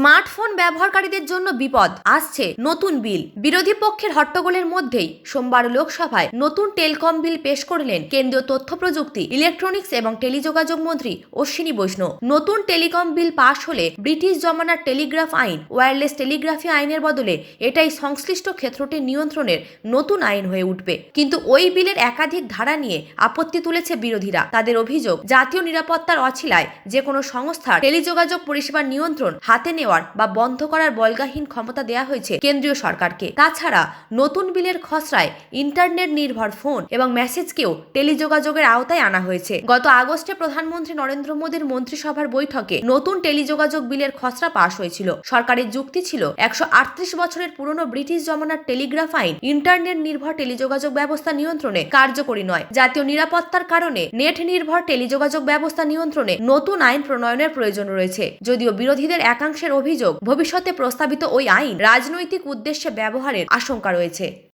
Smartphone ব্যবহারকারীদের জন্য বিপদ। আসছে নতুন বিল। বিরোধী পক্ষের হট্টগোলের মধ্যেই সোমবার লোকসভায় নতুন টেলকম বিল পেশ করলেন কেন্দ্রীয় তথ্য প্রযুক্তি, ইলেকট্রনিক্স এবং টেলিযোগাযোগ মন্ত্রী অশ্বিনী বৈষ্ণব। নতুন টেলিকম বিল পাশ হলে ব্রিটিশ জমানার টেলিগ্রাফ আইন ওয়্যারলেস টেলিগ্রাফি আইনের বদলে এটাই সংশ্লিষ্ট ক্ষেত্রটির নিয়ন্ত্রণের নতুন আইন হয়ে উঠবে। কিন্তু ওই বিলের একাধিক ধারা নিয়ে আপত্তি তুলেছে বিরোধীরা। তাদের অভিযোগ, জাতীয় নিরাপত্তার অছিলায় যে কোনো সংস্থার টেলিযোগাযোগ পরিষেবার নিয়ন্ত্রণ হাতে নেওয়ার বা বন্ধ করার বলগাহীন ক্ষমতা দেওয়া হয়েছে কেন্দ্রীয় সরকারকে। তাছাড়া নতুন বিলের খসড়ায় ইন্টারনেট নির্ভর ফোন এবং মেসেজকেও টেলিযোগাযোগের আওতায় আনা হয়েছে। গত আগস্টে প্রধানমন্ত্রী নরেন্দ্র মোদীর মন্ত্রিসভার বৈঠকে নতুন টেলিযোগাযোগ বিলের খসড়া পাশ হয়েছিল। সরকারের যুক্তি ছিল, একশো আটত্রিশ বছরের পুরনো ব্রিটিশ জমানার টেলিগ্রাফ আইন ইন্টারনেট নির্ভর টেলিযোগাযোগ ব্যবস্থা নিয়ন্ত্রণে কার্যকরী নয়, জাতীয় নিরাপত্তার কারণে নেট নির্ভর টেলিযোগাযোগ ব্যবস্থা নিয়ন্ত্রণে নতুন আইন প্রণয়নের প্রয়োজন রয়েছে। যদিও বিরোধীদের একাংশের অভিযোগ ভবিষ্যতে প্রস্তাবিত ওই আইন রাজনৈতিক উদ্দেশ্যে ব্যবহারের আশঙ্কা রয়েছে।